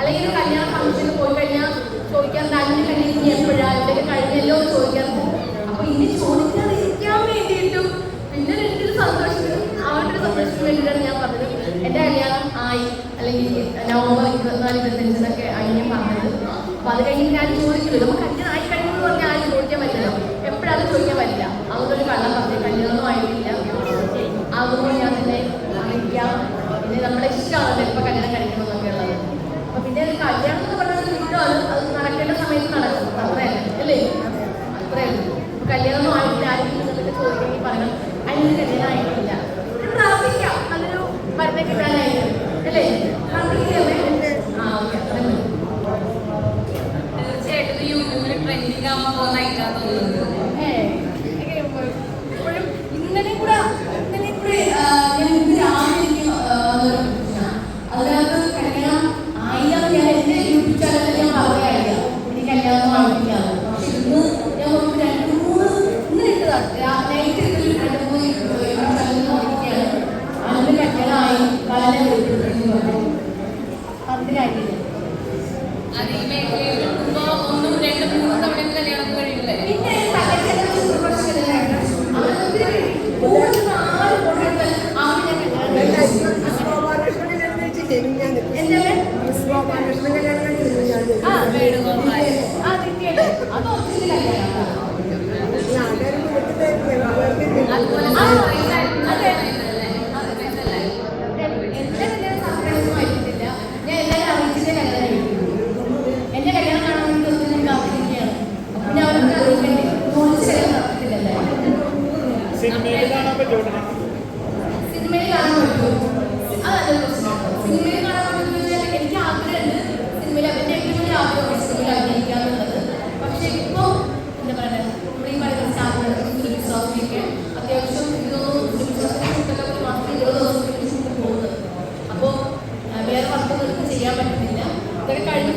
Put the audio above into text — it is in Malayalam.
അല്ലെങ്കിൽ കല്യാണ ഫംഗ്ഷന് പോയി കഴിഞ്ഞാൽ ചോദിക്കാൻ തന്നെ കഴിഞ്ഞാൽ ഇരുപത്തിനാല് ഇരുപത്തഞ്ചിനൊക്കെ ആയിരിക്കും പറഞ്ഞത്. അപ്പൊ അത് കഴിഞ്ഞ് ഞാൻ ചോദിക്കില്ല നമുക്ക് കല്യാണം ആയി കഴിഞ്ഞു എന്ന് പറഞ്ഞാൽ ആരും ചോദിക്കാൻ പറ്റില്ല. എപ്പോഴാണ് ചോദിക്കാൻ പറ്റില്ല. അതുകൊണ്ടൊരു കള്ളം പറഞ്ഞു കല്യാണമൊന്നും ആയിട്ടില്ല. അതുകൊണ്ട് ഞാൻ തന്നെ അറിയിക്കാം. പിന്നെ നമ്മുടെ ഇഷ്ടമാണല്ലോ ഇപ്പൊ കല്യാണം കഴിക്കണമെന്നൊക്കെ ഉള്ളത്. അപ്പൊ പിന്നെ കല്യാണം എന്ന് പറഞ്ഞാൽ ഇഷ്ടമാണ് അത് നടക്കേണ്ട സമയത്ത് നടക്കും. അത്രയല്ലേ അല്ലേ? അത്രേ ഉള്ളൂ. അപ്പൊ കല്യാണമൊന്നും ആയിട്ടില്ല. ആരെങ്കിലും നിന്നിട്ട് ചോദിക്കണമെങ്കിൽ പറയണം. അതിന് കല്യാണം ആയിട്ടില്ല. പ്രാർത്ഥിക്കാം. നല്ലൊരു മരുന്ന് കിട്ടാനായിട്ട് അല്ലേ? はないかと വേണുഗോപാൽ ആ, തീർച്ചയായിട്ടും. അത് ഒറിജിനൽ സിനിമയിൽ കാണാൻ പറ്റുമോ? അതല്ല പ്രശ്നം. സിനിമയിൽ കാണാൻ എനിക്ക് ആഗ്രഹമുണ്ട്. സിനിമയിൽ അവന്റെ ഏറ്റവും വലിയ പക്ഷെ ഇപ്പോൾ എന്താ പറയുക നമ്മൾ ഈ പറയുന്ന സ്റ്റാറുകൾ ഫിലിം ഷോപ്പിലേക്ക് അത്യാവശ്യം ഇതൊന്നും ഫിലിം ഷോപ്പിലൊക്കെ ഒരു അപ്പോൾ വേറെ വർക്കൊന്നും ചെയ്യാൻ പറ്റുന്നില്ല. അതൊക്കെ കഴിഞ്ഞ്